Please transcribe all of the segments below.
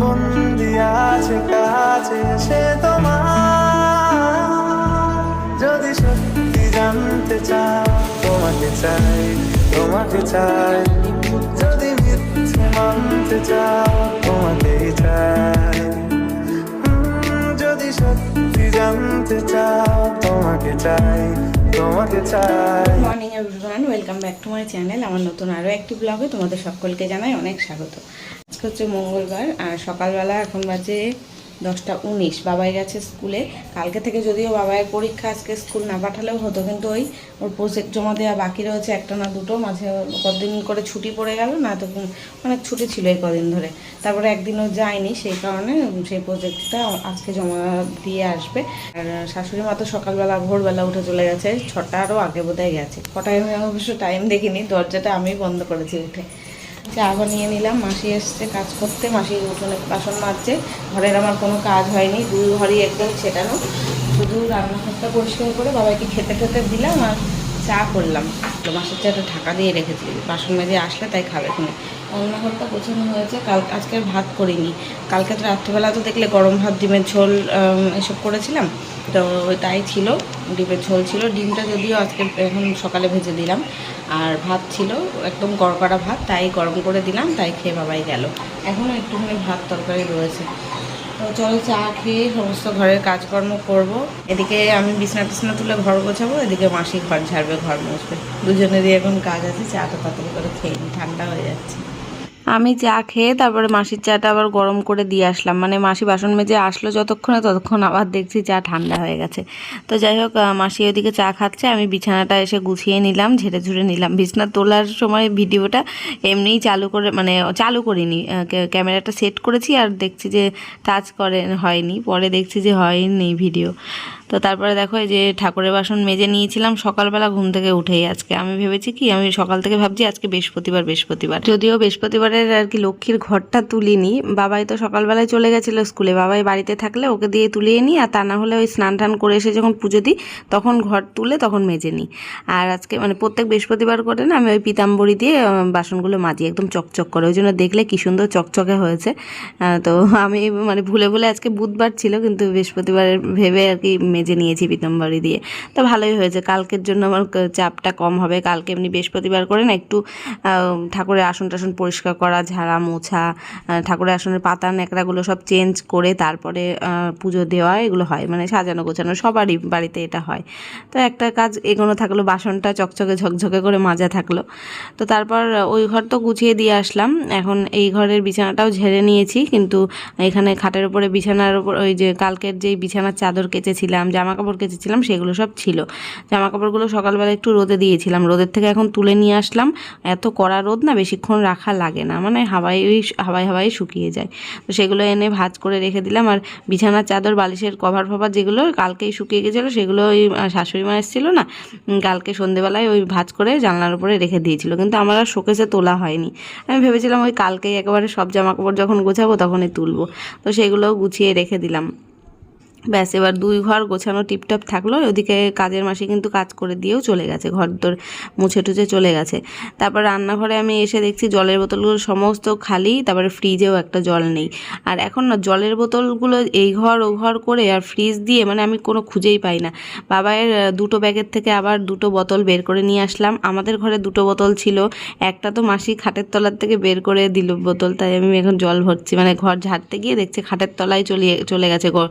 বন্দি আছে, কাছে সে তোমার। যদি সত্যি জানতে চাও, তোমাকে চাই তোমাকে চাই। যদি মিথ্যে মানতে চাও, তোমাকেই চাই। যদি সত্যি জানতে চাও, তোমাকে চাই তোমাকে চাই। Morning everyone welcome back to my channel আমার নতুন আরও একটি ব্লগে তোমাদের সকলকে জানাই অনেক স্বাগত। হচ্ছে মঙ্গলবার, আর সকালবেলা এখন বাজে দশটা উনিশ। বাবাই গেছে স্কুলে। কালকে থেকে যদিও বাবাইয়ের পরীক্ষা আজকে স্কুল না পাঠালেও হতো, কিন্তু ওই ওর প্রজেক্ট জমা দেওয়া বাকি রয়েছে, একটা না দুটো। মাঝে কদিন করে ছুটি পড়ে গেল, না তো অনেক ছুটি ছিল এই কদিন ধরে। তারপরে একদিনও যায়নি, সেই কারণে সেই প্রজেক্টটা আজকে জমা দিয়ে আসবে। আর শাশুড়ি মা তো সকালবেলা, ভোরবেলা উঠে চলে গেছে ছটারও আগে বোধহয় গেছে। কটায় আমি অবশ্য টাইম দেখিনি, দরজাটা আমি বন্ধ করেছি উঠে। চা বানিয়ে নিলাম। মাসি এসছে কাজ করতে। মাসি উঠোনে বাসন মারছে ঘরের আমার কোনো কাজ হয়নি। দুই ঘরই একদম ছেটানো। শুধু রান্নাঘরটা পরিষ্কার করে বাবাকে খেতে খেতে দিলাম আর চা করলাম। মাসের চাটা ঢাকা দিয়ে রেখেছি। বাসন মেজে আসলে তাই খাবে তুমি রান্নাঘরটা গোছানো হয়েছে। কাল আজকের ভাত করিনি। কালকে তো রাত্রিবেলা তো দেখলে গরম ভাত, ডিমের ঝোল এসব করেছিলাম। তো তাই ছিল। ডিমের ঝোল ছিল। ডিমটা যদিও আজকে এখন সকালে ভেজে দিলাম। আর ভাত ছিল একদম গড়কড়া ভাত। তাই গরম করে দিলাম। তাই খেয়ে বাবাই গেল। এখনও একটুখানি ভাত তরকারি রয়েছে। তো চলো চা খেয়ে সমস্ত ঘরের কাজকর্ম করব। এদিকে আমি বিছনা টিছনা তুলে ঘর গোছাবো, এদিকে মাসি ঘর ঝাড়বে ঘর মুছবে। দুজনেরই এখন কাজ আছে চাটা তাড়াতাড়ি করে খেয়ে ঠান্ডা হয়ে যাচ্ছে। আমি চা খেয়ে তারপরে মাসির চাটা আবার গরম করে দিয়ে আসলাম। মানে মাসি বাসন মেজে আসলো যতক্ষণে ততক্ষণ আবার দেখছি চা ঠান্ডা হয়ে গেছে। তো যাই হোক মাসি ওদিকে চা খাচ্ছে, আমি বিছানাটা এসে গুছিয়ে নিলাম, ঝেড়ে ঝুড়ে নিলাম। বিছানা তোলার সময় ভিডিওটা এমনিই চালু করে মানে চালু করিনি ক্যামেরাটা সেট করেছি আর দেখছি যে টাচ করে, হয়নি। পরে দেখছি যে হয়নি ভিডিও। তো তারপরে দেখো এই যে ঠাকুরের বাসন মেজে নিয়েছিলাম, সকালবেলা ঘুম থেকে উঠেই আজকে। আমি ভেবেছি কি, আমি সকাল থেকে ভাবছি আজকে বৃহস্পতিবার বৃহস্পতিবার। যদিও বৃহস্পতিবারের আর কি লক্ষ্মীর ঘরটা তুলিনি, বাবাই তো সকালবেলায় চলে গেছিল স্কুলে। বাবাই বাড়িতে থাকলে ওকে দিয়ে তুলিয়ে নিই, আর তা না হলে ওই স্নান টান করে এসে যখন পুজো দিই, তখন ঘর তুলে তখন মেজে নিই। আর আজকে মানে প্রত্যেক বৃহস্পতিবার করে না, আমি ওই পিতাম্বরি দিয়ে বাসনগুলো মাজি, একদম চকচক করে। ওই জন্য দেখলে কি সুন্দর চকচকে হয়েছে। তো আমি মানে ভুলে ভুলে আজকে বুধবার ছিল, কিন্তু বৃহস্পতিবার ভেবে আর কি মেজে নিয়েছি পিতাম্বরি দিয়ে। তো ভালোই হয়েছে। কালকের জন্য আমার চাপটা কম হবে। কালকে এমনি বৃহস্পতিবার করে না একটু ঠাকুরের আসন টাসন পরিষ্কার করা, ঝাড়া মোছা ঠাকুরের আসনের পাতা ন্যাকড়াগুলো সব চেঞ্জ করে তারপরে পুজো দেওয়া এগুলো হয়। মানে সাজানো গোছানো সবারই বাড়িতে এটা হয়। তো একটা কাজ এগোনো থাকল, বাসনটা চকচকে ঝকঝকে করে মাজা থাকল। তো তারপর ওই ঘর তো গুছিয়ে দিয়ে আসলাম। এখন এই ঘরের বিছানাটাও ঝেড়ে নিয়েছি। কিন্তু এখানে খাটের উপরে বিছানার উপর ওই যে কালকের যেই বিছানার চাদর কেচেছিলাম জামা কাপড় কেচেছিলাম, সেগুলো সব ছিল। জামা কাপড়গুলো সকালবেলা একটু রোদে দিয়েছিলাম। রোদের থেকে এখন তুলে নিয়ে আসলাম। এত কড়া রোদ না, বেশিক্ষণ রাখা লাগে না। মানে হাওয়াই হাওয়াই হাওয়াই শুকিয়ে যায়। তো সেগুলো এনে ভাজ করে রেখে দিলাম। আর বিছানার চাদর, বালিশের কভার ফভার যেগুলো কালকেই শুকিয়ে গেছিল, সেগুলো ওই শাশুড়ি মা এসেছিল না কালকে সন্ধেবেলায় ওই ভাজ করে জানলার উপরে রেখে দিয়েছিল। কিন্তু আমার আর শোকেসে তোলা হয়নি। আমি ভেবেছিলাম ওই কালকেই একেবারে সব জামা কাপড় যখন গোছাবো তখনই তুলবো। তো সেগুলোও গুছিয়ে রেখে দিলাম। ব্যাস, এবার দুই ঘর গোছানো টিপটপ থাকল, ওদিকে কাজের মাসে কিন্তু কাজ করে দিয়েও চলে গেছে, ঘর তোর মুছে টুছে চলে গেছে। তারপর রান্নাঘরে আমি এসে দেখছি জলের বোতলগুলো সমস্ত খালি, তারপরে ফ্রিজেও একটা জল নেই। আর এখন না, জলের বোতলগুলো এই ঘর, ও ঘর করে আর ফ্রিজ দিয়ে মানে আমি কোনো খুঁজেই পাই না। বাবায়ের দুটো ব্যাগের থেকে আবার দুটো বোতল বের করে নিয়ে আসলাম। আমাদের ঘরে দুটো বোতল ছিল, একটা তো মাসি খাটের তলার থেকে বের করে দিল বোতল, তাই আমি এখন জল ভরছি। মানে ঘর ঝাড়তে গিয়ে দেখছি খাটের তলায় চলিয়ে, চলে গেছে গ-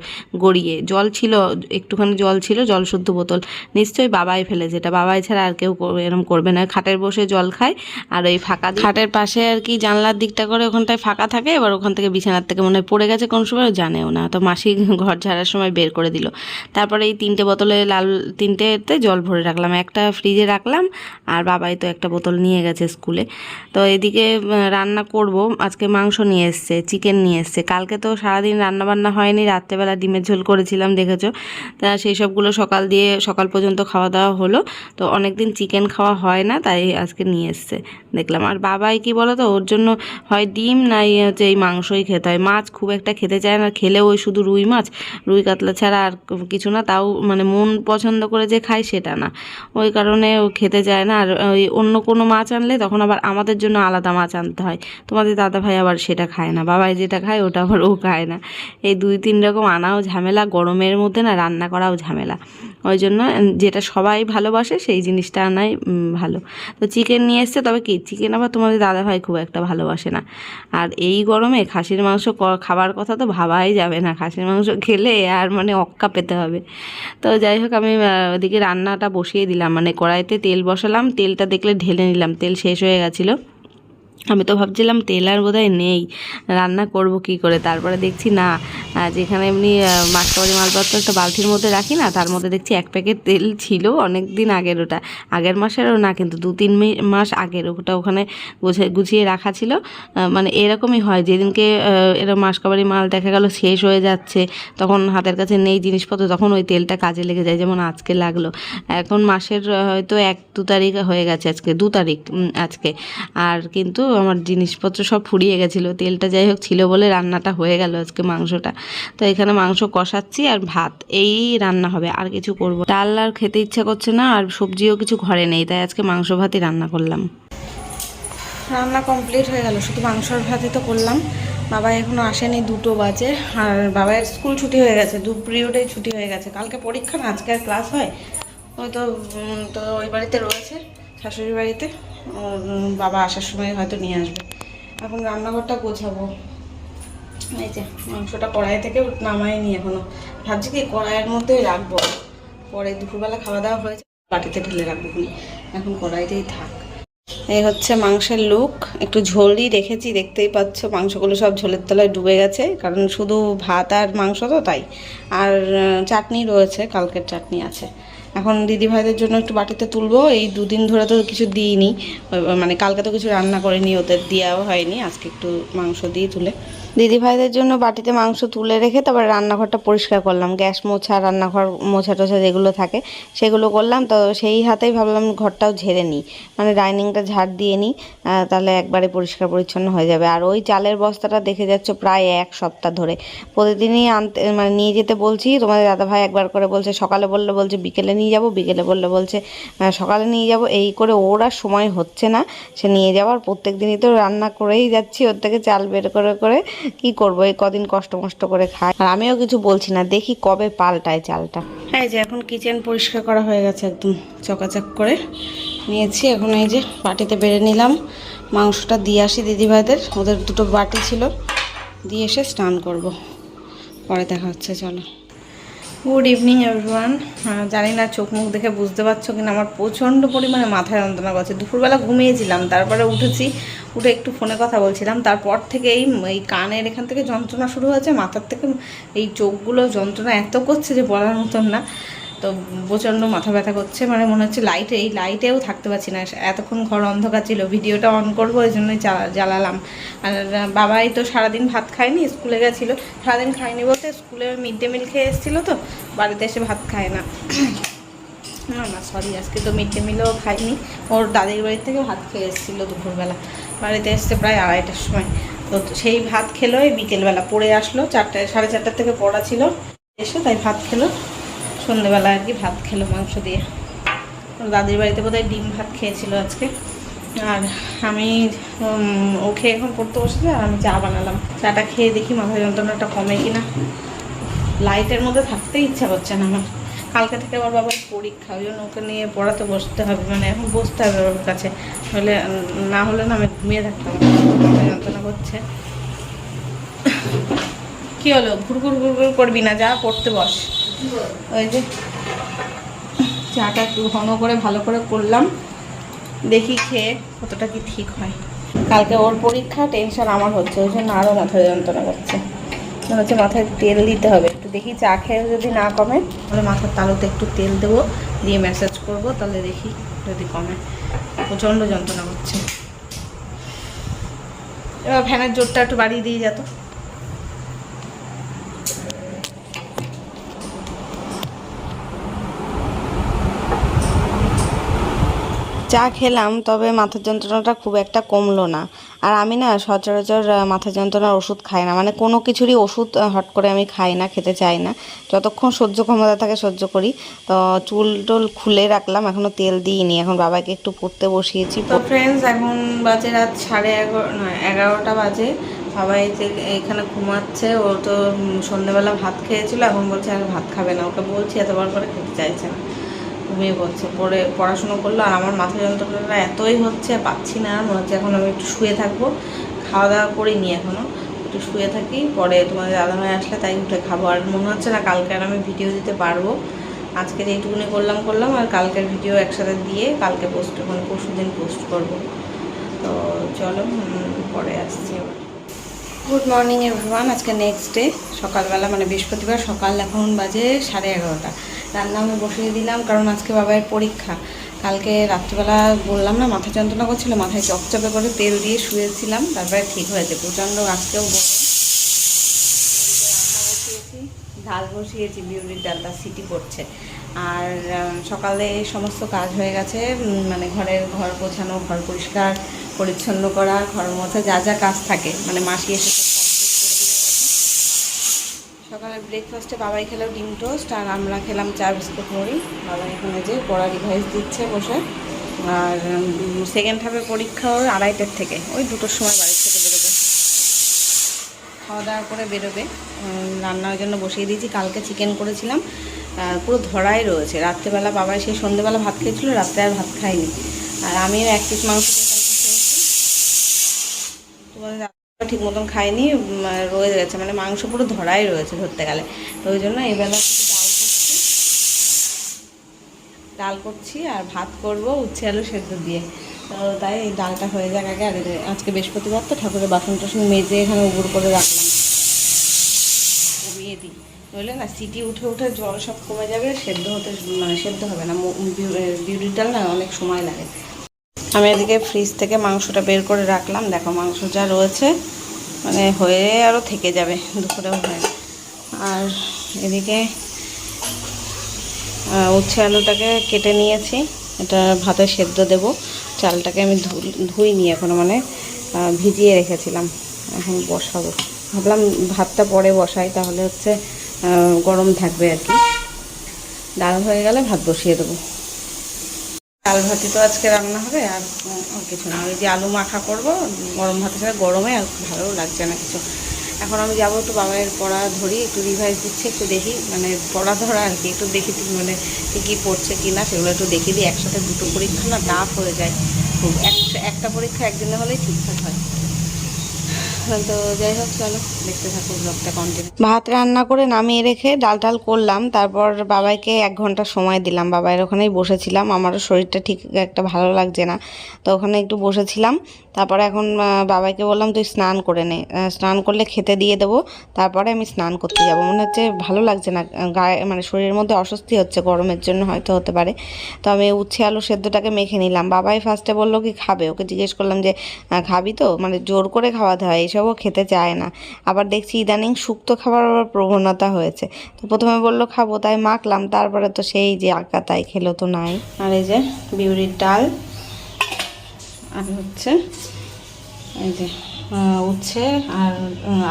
গড়িয়ে জল ছিল, একটুখানি জল ছিল, জল শুদ্ধ বোতল। নিশ্চয়ই বাবাই ফেলেছে, এটা বাবাই ছাড়া আর কেউ এরম করবে না। খাটের বসে জল খায়, আর ওই ফাঁকা খাটের পাশে আর কি জানলার দিকটা করে ওখানটায় ফাঁকা থাকে, এবার ওখান থেকে বিছানার থেকে মনে হয় পড়ে গেছে কোন সময় জানেও না। তো মাসি ঘর ঝাড়ার সময় বের করে দিল। তারপরে এই তিনটে বোতলে লাল, তিনটেতে জল ভরে রাখলাম। একটা ফ্রিজে রাখলাম, আর বাবাই তো একটা বোতল নিয়ে গেছে স্কুলে। তো এদিকে রান্না করব। আজকে মাংস নিয়ে এসছে, চিকেন নিয়ে এসছে। কালকে তো সারাদিন রান্না বান্না হয়নি, রাত্রেবেলা ডিমের ঝোল করে করেছিলাম, দেখেছ? তা সেই সবগুলো সকাল দিয়ে সকাল পর্যন্ত খাওয়া দাওয়া হলো। তো অনেক দিন চিকেন খাওয়া হয় না, তাই আজকে নিয়ে এসছে। দেখলাম, আর বাবাই কি বলো তো ওর জন্য হয় ডিম, নাই হচ্ছে এই মাংসই খেতে হয়। মাছ খুব একটা খেতে চায় না খেলে ওই শুধু রুই মাছ। রুই কাতলা ছাড়া আর কিছু না, তাও মানে মন পছন্দ করে যে খায় সেটা না। ওই কারণে ও খেতে চায় না, আর ওই অন্য কোনো মাছ আনলে তখন আবার আমাদের জন্য আলাদা মাছ আনতে হয়। তোমাদের দাদা ভাই আবার সেটা খায় না, বাবাই যেটা খায় ওটা আবার ও খায় না। এই দুই তিন রকম আনাও ঝামেলা গরমের মধ্যে না রান্না করাও ঝামেলা। ওই জন্য যেটা সবাই ভালোবাসে সেই জিনিসটা আনাই ভালো। তো চিকেন নিয়ে এসছে, তবে কি চিকেন আবার তোমাদের দাদা ভাই খুব একটা ভালোবাসে না। আর এই গরমে খাসির মাংস খাবার কথা তো ভাবাই যাবে না। খাসির মাংস খেলে আর মানে অক্কা পেতে হবে। তো যাই হোক, আমি ওদিকে রান্নাটা বসিয়ে দিলাম। মানে কড়াইতে তেল বসালাম, তেলটা দেখলে ঢেলে নিলাম। তেল শেষ হয়ে গেছিল। আমি তো ভাবছিলাম তেল আর বোধহয় নেই, রান্না করব কি করে? তারপরে দেখছি না যেখানে এমনি মাসকাবারি মালপত্র একটা বালতির মধ্যে রাখি না, তার মধ্যে দেখছি এক প্যাকেট তেল ছিল অনেক দিন আগের ওটা। আগের মাসেরও না, কিন্তু দু তিন মাস আগের ওটা ওখানে গুছিয়ে রাখা ছিল। মানে এরকমই হয়, যেদিনকে এরকম মাসকাবারি মাল দেখা গেল শেষ হয়ে যাচ্ছে, তখন হাতের কাছে নেই জিনিসপত্র, তখন ওই তেলটা কাজে লেগে যায়, যেমন আজকে লাগল। এখন মাসের হয়তো এক দু তারিখ হয়ে গেছে আজকে, দু তারিখ আজকে। আর কিন্তু আমার জিনিসপত্র সব ফুরিয়ে গেছিল। তেলটা যাই হোক ছিল বলে রান্নাটা হয়ে গেল আজকে মাংসটা। তো এখানে মাংস কষাচ্ছি আর ভাত, এই রান্না হবে, আর কিছু করব। ডাল আর খেতে ইচ্ছা করছে না, আর সবজিও কিছু ঘরে নেই, তাই আজকে মাংস ভাতই রান্না করলাম। রান্না কমপ্লিট হয়ে গেল, শুধু মাংসর ভাতই তো করলাম। বাবা এখনও আসেনি, দুটো বাজে। আর বাবার স্কুল ছুটি হয়ে গেছে দু পিরিয়ডেই ছুটি হয়ে গেছে। কালকে পরীক্ষা না, আজকে আর ক্লাস হয়। ওই তো তো ওই বাড়িতে রয়েছে, শাশুড়ি বাড়িতে। বাবা আসার সময় হয়তো নিয়ে আসবে। এখন রান্নাঘরটা গোছাবো। এই যে, মাংসটা কড়াই থেকে নামাইনি এখনও। ভাবছি কি কড়াইয়ের মধ্যেই রাখব। পরে দুপুরবেলা খাওয়া দাওয়া হয়েছে বাটিতে ঢেলে রাখব খুনি। এখন কড়াইতেই থাক। এই হচ্ছে মাংসের লুক। একটু ঝোলই রেখেছি দেখতেই পাচ্ছ মাংসগুলো সব ঝোলের তলায় ডুবে গেছে। কারণ শুধু ভাত আর মাংস তো তাই। আর চাটনি রয়েছে, কালকের চাটনি আছে। এখন দিদি ভাইদের জন্য একটু বাটিতে তুলবো। এই দুদিন ধরে তো কিছু দিইনি। মানে কালকে তো কিছু রান্না করিনি, ওদের দেওয়াও হয়নি। আজকে একটু মাংস দিয়ে তুলে। দিদি ভাইদের জন্য বাটিতে মাংস তুলে রেখে তারপর রান্নাঘরটা পরিষ্কার করলাম। গ্যাস মোছা, রান্নাঘর মোছা টোছা যেগুলো থাকে সেগুলো করলাম। তো সেই হাতেই ভাবলাম ঘরটাও ঝেড়ে নিই। মানে ডাইনিংটা ঝাড় দিয়ে নিই তাহলে একবারে পরিষ্কার পরিচ্ছন্ন হয়ে যাবে। আর ওই চালের বস্তাটা দেখে যাচ্ছ প্রায় এক সপ্তাহ ধরে। প্রতিদিনই আনতে মানে নিয়ে যেতে বলছি। তোমাদের দাদা ভাই একবার করে বলছে, সকালে বললে বলছে, বিকেলে নিয়ে যাব, বিকেলে বললে বলছে সকালে নিয়ে যাব। এই করে ওর আর সময় হচ্ছে না। সে নিয়ে যাওয়ার প্রত্যেক দিনই তো রান্না করেই যাচ্ছি। ওর থেকে চাল বের করে করে কি করব? এই কদিন কষ্ট মষ্ট করে খাই। আর আমিও কিছু বলছি না। দেখি কবে পাল্টায় চালটা। হ্যাঁ যে এখন কিচেন পরিষ্কার করা হয়ে গেছে একদম চকাচক করে। নিয়েছি, এখন এই যে বাটিতে বেড়ে নিলাম। মাংসটা দিয়ে আসি দিদিভাইদের। ওদের দুটো বাটি ছিল। দিয়ে এসে স্নান করব। পরে দেখা হচ্ছে, চলো। গুড ইভিনিং এভরিওয়ান জানি না চোখ মুখ দেখে বুঝতে পারছ কিনা, আমার প্রচণ্ড পরিমাণে মাথায় যন্ত্রণা করছে। দুপুরবেলা ঘুমিয়েছিলাম, তারপরে উঠেছি, উঠে একটু ফোনে কথা বলছিলাম। তারপর থেকে এই এই কানের এখান থেকে যন্ত্রণা শুরু হয়েছে, মাথার থেকে এই চোখগুলো যন্ত্রণা এত করছে যে বলার মতন না। তো প্রচণ্ড মাথা ব্যথা করছে মানে মনে হচ্ছে লাইটে এই লাইটেও থাকতে পারছি না। এতক্ষণ ঘর অন্ধকার ছিল ভিডিওটা অন করব ওই জন্যই জ্বালালাম। আর বাবাই তো সারাদিন ভাত খায়নি, স্কুলে গেছিল। সারাদিন খায়নি বলতে স্কুলে মিড ডে মিল খেয়ে এসেছিল তো, বাড়িতে এসে ভাত খায় না। না না সরি আজকে তো মিড ডে মিলও খাইনি ওর দাদির বাড়ির থেকে ভাত খেয়ে এসেছিল দুপুরবেলা। বাড়িতে এসছে প্রায় আড়াইটার সময়। তো সেই ভাত খেলো, এই বিকেলবেলা। পড়ে আসলো, চারটে, সাড়ে চারটার থেকে পড়া ছিল। এসে তাই ভাত খেলো। সন্ধেবেলা আর কি ভাত খেলো, মাংস দিয়ে। দাদির বাড়িতে বোধহয় ডিম ভাত খেয়েছিল আজকে। আর আমি ও খেয়ে এখন পড়তে বসেছে, আর আমি চা বানালাম। চাটা খেয়ে দেখি মাথা যন্ত্রণাটা কমে কিনা। লাইটের মধ্যে থাকতে ইচ্ছা করছে না আমার। কালকে থেকে আমার বাবার পরীক্ষা, ওই জন্য ওকে নিয়ে পড়াতে বসতে হবে মানে এখন বসতে হবে ওর কাছে। হলে না হলে না আমি ঘুমিয়ে থাকতাম। মাথা যন্ত্রণা করছে। কী হলো? ঘুরঘুর ঘুরঘুর করবি না? যা, পড়তে বস। ওই যে চাটা একটু ঘন করে ভালো করে করলাম। দেখি খেয়ে কতটা কি ঠিক হয়। কালকে ওর পরীক্ষা টেনশন আমার হচ্ছে, ওই জন্য আরও মাথায় যন্ত্রণা করছে। মনে হচ্ছে মাথায় তেল দিতে হবে, একটু দেখি চা খেয়ে যদি না কমে, তাহলে মাথার তালুতে একটু তেল দেবো, দিয়ে ম্যাসাজ করব, তাহলে দেখি যদি কমে। প্রচণ্ড যন্ত্রণা করছে। এবার ফ্যানের জোরটা একটু বাড়িয়ে দিয়ে যেত চা খেলাম, তবে মাথার যন্ত্রণাটা খুব একটা কমলো না। আর আমি না সচরাচর মাথা যন্ত্রণার ওষুধ খাই না। মানে কোনো কিছুরই ওষুধ হট করে আমি খাই না, খেতে চাই না। যতক্ষণ সহ্য ক্ষমতা থাকে সহ্য করি। তো চুল টুল খুলে রাখলাম এখনও তেল দিইনি। এখন বাবাকে একটু পড়তে বসিয়েছি। তো ফ্রেন্ডস এখন বাজে রাত সাড়ে এগারো এগারোটা বাজে। বাবা এখানে ঘুমাচ্ছে, ও তো সন্ধ্যেবেলা ভাত খেয়েছিল। এখন বলছে আর ভাত খাবে না। ওকে বলছি এতবার করে খেতে চাইছে না। ঘুমিয়ে পড়ছে পরে পড়াশুনো করল আর আমার মাথা যন্ত্রণাটা এতই হচ্ছে পাচ্ছি না, মনে হচ্ছে এখন আমি একটু শুয়ে থাকব। খাওয়া দাওয়া করিনি এখনও একটু শুয়ে থাকি, পরে তোমাদের দাদা ভাই আসলে তাই উঠে খাব। আর মনে হচ্ছে না কালকে আর আমি ভিডিও দিতে পারব। আজকে যেটুকুনি করলাম করলাম, আর কালকের ভিডিও একসাথে দিয়ে কালকে পোস্ট মানে পরশু দিন পোস্ট করব। তো চলো পরে আসছি আবার। গুড মর্নিং এভরিওয়ান আজকে নেক্সট ডে সকালবেলা মানে বৃহস্পতিবার সকাল এখন বাজে সাড়ে এগারোটা। রান্না আমি বসিয়ে দিলাম, কারণ আজকে বাবার পরীক্ষা। কালকে রাত্রিবেলা বললাম না মাথা যন্ত্রণা করছিল, মাথায় চপচপে করে তেল দিয়ে শুয়েছিলাম, তারপরে ঠিক হয়েছে, প্রচণ্ড আজকেও বসিয়েছি ডাল বসিয়েছি, বিউলির ডালটা সিটি করছে। আর সকালে সমস্ত কাজ হয়ে গেছে মানে ঘরের ঘর গোছানো, ঘর পরিষ্কার, পরিচ্ছন্ন করা ঘর মোছা যা যা কাজ থাকে মানে মাসি এসে সব complete করে দিয়ে গেছে। সকালে ব্রেকফাস্টে বাবাই খেলো ডিম টোস্ট আর আমরা খেলাম চা, বিস্কুট, মুড়ি। বাবা এখানে যে পড়া রিভাইস দিচ্ছে বসে। আর সেকেন্ড হাফে পরীক্ষা ওর আড়াইটের থেকে। ওই দুটোর সময় বাড়ির থেকে বেরোবে। খাওয়া দাওয়া করে বেরোবে। রান্নার জন্য বসিয়ে দিয়েছি। কালকে চিকেন করেছিলাম। পুরো ধরাই রয়েছে। রাত্রেবেলা বাবা সেই সন্ধ্যেবেলা ভাত খেয়েছিল, রাত্রে আর ভাত খাইনি আর আমিও এক পিস মাংস খেয়েছি। তোমাদের ঠিক মতন খাইনি রয়ে গেছে মানে মাংস পুরো ধরাই রয়েছে ধরতে গেলে। ওই জন্য এবেলা ডাল করছি। আর ভাত করব উচ্ছে আলু সেদ্ধ দিয়ে। তো তাই এই ডালটা হয়ে যাক আগে, আর আজকে বৃহস্পতিবার তো, ঠাকুরের বাসন টাসন মেজে এখানে উবুর করে রাখলাম। কমিয়ে দিই। নইলে না সিটি উঠে উঠে জল সব কমে যাবে, সেদ্ধ হতে মানে সেদ্ধ হবে না বিউলির ডাল না অনেক সময় লাগে। আমি এদিকে ফ্রিজ থেকে মাংসটা বের করে রাখলাম। দেখো মাংস যা রয়েছে মানে হয়ে আরও থেকে যাবে, দুপুরেও হয়। আর এদিকে উচ্ছে আলুটাকে কেটে নিয়েছি। এটা ভাতে সেদ্ধ দেব। চালটাকে আমি ধুইনি এখনও মানে ভিজিয়ে রেখেছিলাম। এখন বসাবো। ভাবলাম ভাতটা পরে বসাই, তাহলে হচ্ছে গরম থাকবে আর কি। ডাল হয়ে গেলে ভাত বসিয়ে দেবো। ডাল ভাতি তো আজকে রান্না হবে আর কিছু না। ওই যে আলু মাখা করব, গরম ভাতের সাথে গরমে আর ভালো লাগছে না কিছু। এখন আমি যাব একটু বাবাইয়ের পড়া ধরি, একটু রিভাইজ দিচ্ছে, একটু দেখি মানে পড়া ধরা আর কি, একটু দেখি মানে কি কী পড়ছে কি না, সেগুলো একটু দেখে দিই। একসাথে দুটো পরীক্ষা না টাফ হয়ে যায়। খুব একটা পরীক্ষা একদিনে হলেই ঠিকঠাক হয়। তো যাই হোক, চলো দেখতে কন্টিনিউ ভাত রান্না করে নামিয়ে রেখে ডাল টাল করলাম, তারপর বাবাইকে এক ঘণ্টা সময় দিলাম। বাবাইয়ের ওখানেই বসেছিলাম, আমারও শরীরটা ঠিক একটা ভালো লাগছে না, তো ওখানে একটু বসেছিলাম। তারপরে এখন আহ, বাবাইকে বললাম তুই স্নান করে নে। স্নান করলে খেতে দিয়ে দেবো তারপরে আমি স্নান করতে যাব। মনে হচ্ছে ভালো লাগছে না গায়ে মানে শরীরের মধ্যে অস্বস্তি হচ্ছে গরমের জন্য হয়তো হতে পারে। তো আমি উচ্ছে আলু সেদ্ধটাকে মেখে নিলাম। বাবাই ফার্স্টে বলল কি খাবে? ওকে জিজ্ঞেস করলাম যে খাবি তো? মানে জোর করে খাওয়াতে হয় এসবও খেতে চায় না। আবার দেখছি ইদানিং শুক্তো খাবার আবার প্রবণতা হয়েছে। তো প্রথমে বলল খাব। তাই মাখলাম তারপরে তো সেই যে আঁকা তাই খেলো তো নাই। আর এই যে বিউরির ডাল। আর হচ্ছে এই যে উচ্ছে আর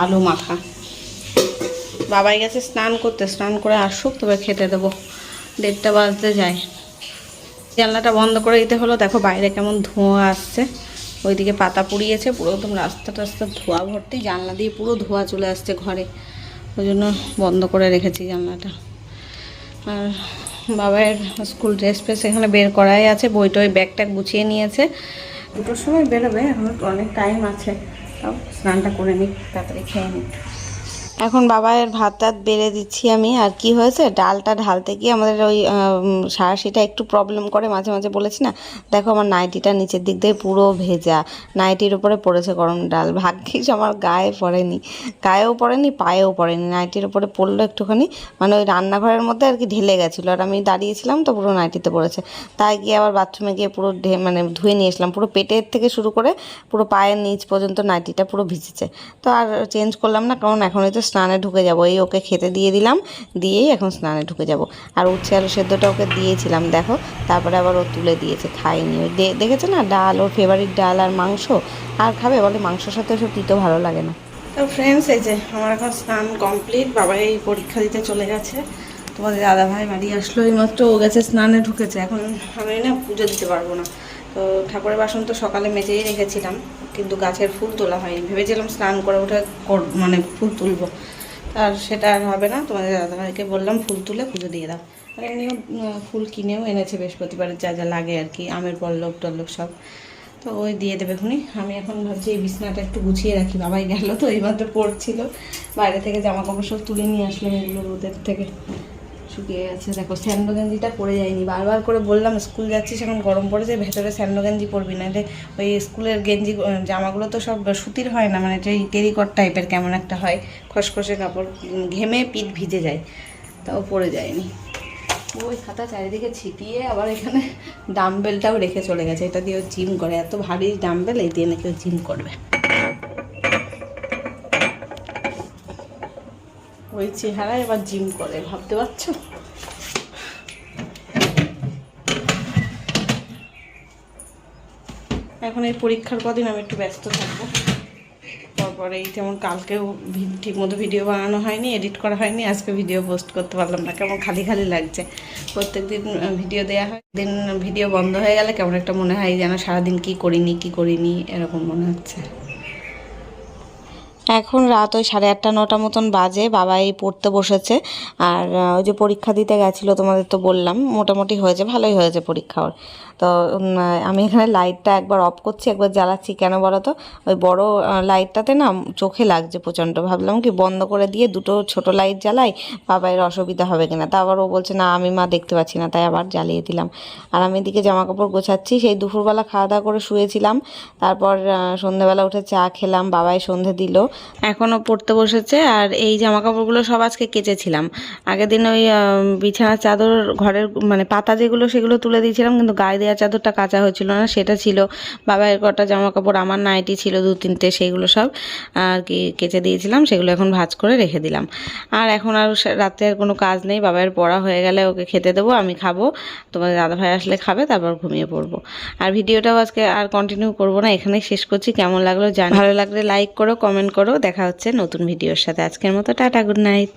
আলু মাখা। বাবাই গেছে স্নান করতে, স্নান করে আসুক, তবে খেতে দেবো। দেড়টা বাজতে যায়। জানলাটা বন্ধ করে দিতে হলো। দেখো বাইরে কেমন ধোঁয়া আসছে। ওইদিকে পাতা পুড়িয়েছে, পুরো একদম রাস্তা টাস্তা ধোঁয়া ভর্তি। জানলা দিয়ে পুরো ধোঁয়া চলে আসছে ঘরে। ওই জন্য বন্ধ করে রেখেছি জানলাটা। আর বাবার স্কুল ড্রেস ফ্রেস এখানে বের করাই আছে। বইটা ওই ব্যাগ ট্যাগ গুছিয়ে নিয়েছে। দুটোর সময় বেরোবে এখন অনেক টাইম আছে। তাও স্নানটা করে নিই তাড়াতাড়ি খেয়ে নিই। এখন বাবার ভাত টাত বেড়ে দিচ্ছি আমি। আর কি হয়েছে? ডালটা ঢালতে গিয়ে আমাদের ওই সারাশিটা একটু প্রবলেম করে, মাঝে মাঝে বলেছি না, দেখো আমার নাইটিটা নিচের দিক দিয়ে পুরো ভেজা। নাইটির উপরে পড়েছে গরম ডাল। ভাগ্যিস আমার গায়ে পড়েনি। গায়েও পড়েনি, পায়েও পড়েনি। নাইটির উপরে পড়ল একটুখানি মানে ওই রান্নাঘরের মধ্যে আর কি ঢেলে গেছিল। আর আমি দাঁড়িয়েছিলাম তো পুরো নাইটিতে পড়েছে। তাই গিয়ে আবার বাথরুমে গিয়ে পুরো ঢে মানে ধুয়ে নিয়ে এসলাম। পুরো পেটের থেকে শুরু করে পুরো পায়ের নিচ পর্যন্ত নাইটিটা পুরো ভিজেছে। তো আর চেঞ্জ করলাম না, কারণ এখনই তো স্নানে ঢুকে যাব। এই ওকে খেতে দিয়ে দিলাম, দিয়েই এখন স্নানে ঢুকে যাব। আর উচ্ছে আলু সেদ্ধটা ওকে দিয়েছিলাম, দেখো। তারপরে আবার ও তুলে দিয়েছে খাইনি ওই দেখেছ না? ডাল, ওর ফেভারিট ডাল আর মাংস। আর খাবে? বলে মাংসর সাথে ওসব দিতে ভালো লাগে না। তো ফ্রেন্ডস এই যে আমার এখন স্নান কমপ্লিট বাবা এই পরীক্ষা দিতে চলে গেছে। তোমাদের দাদা ভাই বাড়ি আসলো, এইমাত্র ও গেছে, স্নানে ঢুকেছে। এখন আমি না পুজো দিতে পারব না। তো ঠাকুরের বাসন তো সকালে মেজেই রেখেছিলাম। কিন্তু গাছের ফুল তোলা হয়নি। ভেবেছিলাম স্নান করে উঠে মানে ফুল তুলবো। আর সেটা আর হবে না। তোমাদের দাদা ভাইকে বললাম, ফুল তুলে পুজো দিয়ে দাও। এমনিও ফুল কিনেও এনেছে বৃহস্পতিবারের যা যা লাগে আর কি, আমের পল্লব টল্লব সব। তো ওই দিয়ে দেবে খুনি। আমি এখন ভাবছি এই বিছনাটা একটু গুছিয়ে রাখি। বাবাই গেল তো এইমাত্র পড়ছিল। বাইরে থেকে জামা কাপড় সব তুলে নিয়ে আসলাম এগুলো রোদের থেকে। শুকিয়ে গেছে। দেখো, স্যান্ডো গেঞ্জিটা পরে যায়নি। বারবার করে বললাম, স্কুল যাচ্ছিস, এখন গরম পড়েছে, ভেতরে স্যান্ডো গেঞ্জি পরবি। না ওই স্কুলের গেঞ্জি জামাগুলো তো সব সুতির হয় না মানে এই টেরিকট টাইপের কেমন একটা হয়, খসখসে কাপড় ঘেমে পিঠ ভিজে যায়, তাও পরে যায়নি। ওই খাতা চারিদিকে ছিটিয়ে আবার এখানে ডাম্বেলটাও রেখে চলে গেছে। এটা দিয়ে জিম করে। এত ভারী ডাম্বেল এই দিয়ে নাকি জিম করবে। ওই চেহারা এবার জিম করে, ভাবতে পারছ? এখন এই পরীক্ষার কদিন আমি একটু ব্যস্ত থাকব। তারপরে এই যেমন কালকেও ভি- ঠিকমতো ভিডিও বানানো হয়নি এডিট করা হয়নি, আজকে ভিডিও পোস্ট করতে পারলাম না, কেমন খালি খালি লাগছে। প্রত্যেক দিন ভিডিও দেওয়া হয়, দিন ভিডিও বন্ধ হয়ে গেলে কেমন একটা মনে হয় যেন সারাদিন কি করিনি কি করিনি, এরকম মনে হচ্ছে। এখন রাত ওই সাড়ে আটটা, নটা মতন বাজে বাবা এই পড়তে বসেছে। আর ওই যে পরীক্ষা দিতে গেছিল, তোমাদের তো বললাম, মোটামুটি হয়েছে, ভালোই হয়েছে পরীক্ষা ওর। তো আমি এখানে লাইটটা একবার অফ করছি, একবার জ্বালাচ্ছি, কেন বলো তো? ওই বড় লাইটটাতে না চোখে লাগছে প্রচণ্ড। ভাবলাম কি বন্ধ করে দিয়ে দুটো ছোট লাইট জ্বালাই বাবা এর অসুবিধা হবে কিনা। তা আবার ও বলছে, না, আমি মা দেখতে পাচ্ছি না। তাই আবার জ্বালিয়ে দিলাম। আর আমি এদিকে জামা কাপড় গোছাচ্ছি, সেই দুপুরবেলা খাওয়া দাওয়া করে শুয়েছিলাম। তারপর সন্ধেবেলা উঠে চা খেলাম, বাবাই সন্ধে দিল। এখনও পড়তে বসেছে আর এই জামা কাপড়গুলো সব আজকে কেচেছিলাম। আগের দিন ওই বিছানার চাদর, ঘরের মানে পাতা যেগুলো সেগুলো তুলে দিয়েছিলাম, কিন্তু গায়ে দেওয়া চাদরটা কাঁচা হয়েছিল না, সেটা ছিল। বাবার কটা জামা কাপড় আমার নাইটি ছিল, দু তিনটে, সেগুলো সব, আর কি কেচে দিয়েছিলাম, সেগুলো এখন ভাজ করে রেখে দিলাম। আর এখন আর রাত্রে আর কোনো কাজ নেই বাবার পড়া হয়ে গেলে ওকে খেতে দেবো, আমি খাব, তোমাদের দাদা ভাই আসলে খাবে, তারপর ঘুমিয়ে পড়ব। আর ভিডিওটাও আজকে আর কন্টিনিউ করব না, এখানেই শেষ করছি, কেমন লাগল জানি ভালো লাগলে লাইক করো কমেন্ট করো দেখা হচ্ছে নতুন ভিডিওর সাথে। আজকের মতো টাটা গুড নাইট।